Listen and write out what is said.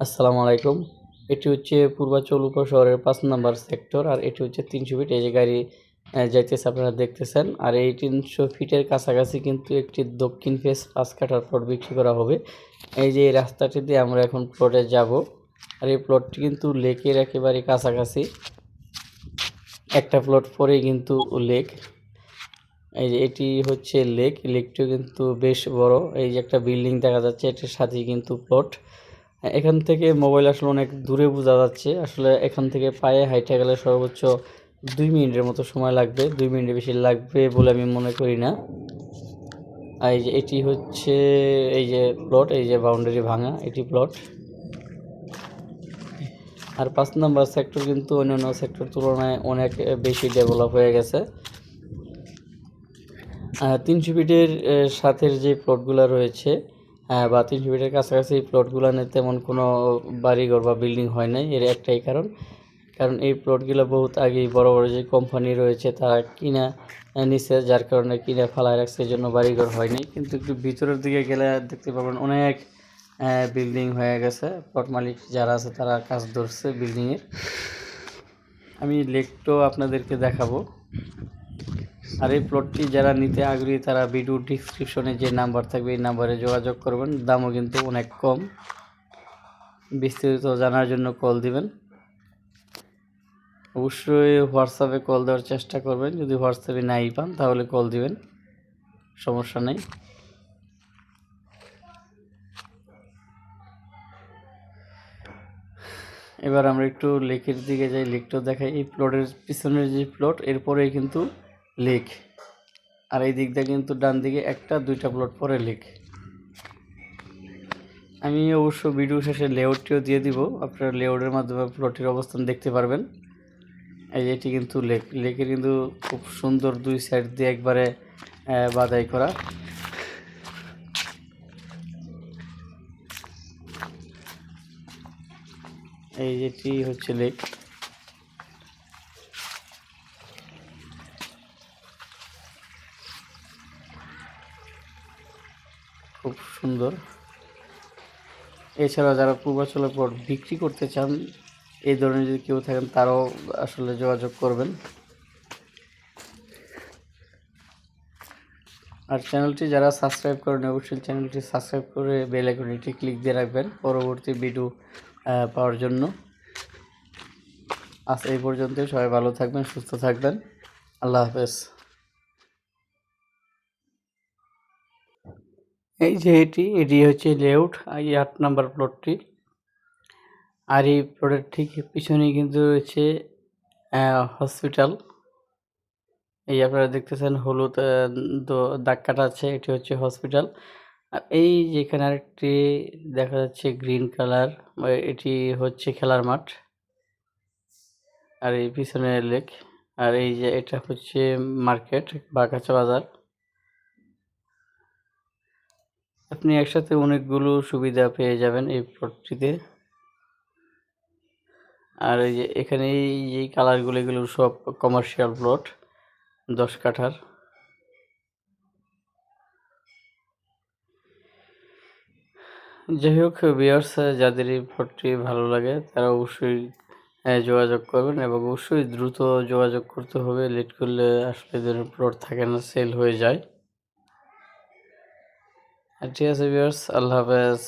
আসসালামু আলাইকুম। এটি হচ্ছে পূর্বাচল উপশহরের পাঁচ নম্বর সেক্টর আর এটি হচ্ছে তিনশো ফিট। এই যে গাড়ি যাইতেছে আপনারা দেখতেছেন। আর এই তিনশো ফিটের কাছাকাছি কিন্তু একটি দক্ষিণ ফেস পাঁচ কাটার প্লট বিক্রি করা হবে। এই যে রাস্তাটি দিয়ে আমরা এখন প্লটে যাব। আর এই প্লটটি কিন্তু লেকের একেবারে কাছাকাছি। একটা প্লট পরেই কিন্তু লেক এই যে এটি হচ্ছে লেক লেকটিও কিন্তু বেশ বড়। এই যে একটা বিল্ডিং দেখা যাচ্ছে, এটির সাথেই কিন্তু প্লট এখান থেকে মোবাইল আসলে অনেক দূরে বোঝা যাচ্ছে। আসলে এখান থেকে পায়ে হাইটে গেলে সর্বোচ্চ দুই মিনিটের মতো সময় লাগবে, দুই মিনিটের বেশি লাগবে বলে আমি মনে করি না। এই যে এটি হচ্ছে এই যে প্লট এই যে বাউন্ডারি ভাঙা, এটি প্লট আর পাঁচ নম্বর সেক্টর কিন্তু অন্যান্য সেক্টর তুলনায় অনেক বেশি ডেভেলপ হয়ে গেছে। তিনশো ফিটের সাথের যে প্লটগুলো রয়েছে আহ, বা তিনশো ফিটের কাছাকাছি প্লটগুলো তেমন কোনো বাড়িঘর বা বিল্ডিং হয় নাই এর একটাই কারণ। কারণ এই প্লটগুলো বহুত আগেই বড় বড় যে কোম্পানি রয়েছে তারা কিনা নিছে যার কারণে কিনা ফালায় রাখছে এই জন্য বাড়িঘর হয় নাই। কিন্তু একটু ভিতরের দিকে গেলে দেখতে পাবেন অনেক বিল্ডিং হয়ে গেছে। প্লট মালিক যারা আছে তারা কাজ ধরছে বিল্ডিংয়ের আমি লেকটাও আপনাদেরকে দেখাবো। আর এই প্লটটি যারা নিতে আগ্রহী, তারা ভিডিও ডিসক্রিপশনে যে নাম্বার থাকবে, এই নাম্বারে যোগাযোগ করবেন। দামও কিন্তু অনেক কম। বিস্তারিত জানার জন্য কল দিবেন। অবশ্যই হোয়াটসঅ্যাপে কল দেওয়ার চেষ্টা করবেন। যদি হোয়াটসঅ্যাপে নাই পান, তাহলে কল দিবেন। সমস্যা নেই। এবার আমরা একটু লেকের দিকে যাই লেকটাও দেখাই। এই প্লটের পিছনের যে প্লট এরপরেই কিন্তু লেক। আর এই দিকটা কিন্তু ডান দিকে একটা, দুইটা প্লট পরে লেক। আমি অবশ্য ভিডিও শেষে লেআউটটিও দিয়ে দিব। আপনারা লেআউটের মাধ্যমে প্লটের অবস্থান দেখতে পারবেন। এই যে এটি কিন্তু লেক। লেকের কিন্তু খুব সুন্দর দুই সাইড দিয়ে একবারে বাদাই করা। এই যেটি হচ্ছে লেক। খুব সুন্দর। এছাড়া যারা পূর্বাচলের পর বিক্রি করতে চান, এই ধরনের যদি কেউ থাকেন, তারাও আসলে যোগাযোগ করবেন। আর চ্যানেলটি যারা সাবস্ক্রাইব করেন, অবশ্যই চ্যানেলটি সাবস্ক্রাইব করে বেল আইকনটি ক্লিক দিয়ে রাখবেন পরবর্তী ভিডিও পাওয়ার জন্য। আজ এই পর্যন্ত সবাই ভালো থাকবেন, সুস্থ থাকবেন। আল্লাহ হাফেজ। এই যে এটি এটি হচ্ছে লেআউট এই আট নাম্বার প্লটটি। আর এই প্লটের ঠিক পিছনে কিন্তু রয়েছে হসপিটাল। এই আপনারা দেখতেছেন হলুদ দাগ কাটা আছে, এটি হচ্ছে হসপিটাল। আর এই যেখানে আরেকটি দেখা যাচ্ছে গ্রিন কালার এটি হচ্ছে খেলার মাঠ। আর এই পিছনে লেক, আর এই যে এটা হচ্ছে মার্কেট বা কাঁচা বাজার। আপনি একসাথে অনেকগুলো সুবিধা পেয়ে যাবেন এই প্লটটিতে আর এই যে এখানে এই কালারগুলো এগুলো সব কমার্শিয়াল প্লট দশ কাঠার। যাই হোক বিয়ার্স যাদের এই প্লটটি ভালো লাগে, তারা অবশ্যই যোগাযোগ করবেন এবং অবশ্যই দ্রুত যোগাযোগ করতে হবে। লেট করলে আসলে প্লট থাকে না সেল হয়ে যায়। ঠিক আছে বিয়ার্স আল্লাহ হাফেজ